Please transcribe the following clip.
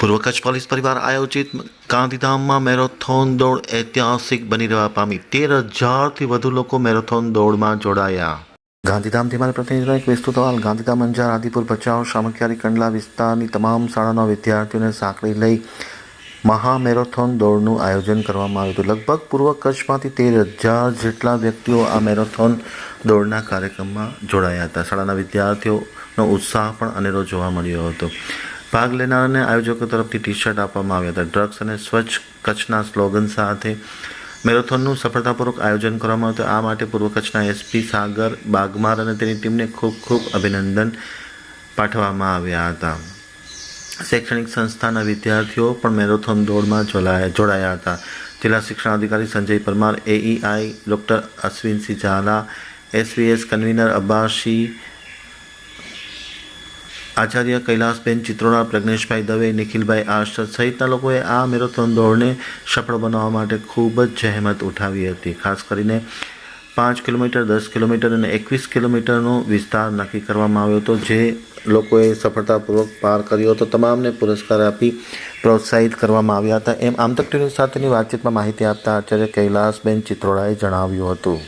પૂર્વ કચ્છ પોલીસ પરિવાર આયોજિત ગાંધીધામમાં મેરેથોન દોડ ઐતિહાસિક બની રહેવા પામી તેર હજારથી વધુ લોકો મેરેથોન દોડમાં જોડાયા. ગાંધીધામથી મારા પ્રતિનિધિનો એક વિસ્તૃત અહેવાલ ગાંધીધામ, અંજાર, આદિપુર, ભચાઉ સામખિયારી કંડલા વિસ્તારની તમામ શાળાના વિદ્યાર્થીઓને સાંકળી લઈ મહામેરોથોન દોડનું આયોજન કરવામાં આવ્યું હતું. લગભગ પૂર્વ કચ્છમાંથી તેર હજાર જેટલા વ્યક્તિઓ આ મેરેથોન દોડના કાર્યક્રમમાં જોડાયા હતા. શાળાના વિદ્યાર્થીઓનો ઉત્સાહ પણ અનેરો જોવા મળ્યો હતો. ભાગ લેનારાને આયોજકો તરફથી ટી શર્ટ આપવામાં આવ્યા હતા. ડ્રગ્સ અને સ્વચ્છ કચ્છના સ્લોગન સાથે મેરેથોનનું સફળતાપૂર્વક આયોજન કરવામાં આવ્યું હતું. આ માટે પૂર્વ કચ્છના એસપી સાગર બાગમાર અને તેની ટીમને ખૂબ ખૂબ અભિનંદન પાઠવવામાં આવ્યા હતા. શૈક્ષણિક સંસ્થાના વિદ્યાર્થીઓ પણ મેરેથોન દોડમાં જોડાયા જોડાયા હતા. જિલ્લા શિક્ષણ અધિકારી Sanjay Parmar AEI doctor Ashwinsinh Jhala SVS convener Abbasi Acharya Kailasben Chitroda Pragneshbhai Dave, નિખિલભાઈ Ashar સહિતના લોકોએ આ મેરેથોન દોડને સફળ બનાવવા માટે ખૂબ જ જહેમત ઉઠાવી હતી. ખાસ કરીને પાંચ કિલોમીટર, દસ કિલોમીટર અને એકવીસ કિલોમીટરનો વિસ્તાર નક્કી કરવામાં આવ્યો હતો, જે લોકોએ સફળતાપૂર્વક પાર કર્યો હતો. તમામને પુરસ્કાર આપી પ્રોત્સાહિત કરવામાં આવ્યા હતા. એમ આમતક ટીવી સાથેની વાતચીતમાં માહિતી આપતા આચાર્ય કૈલાસબેન ચિત્રોડાએ જણાવ્યું હતું.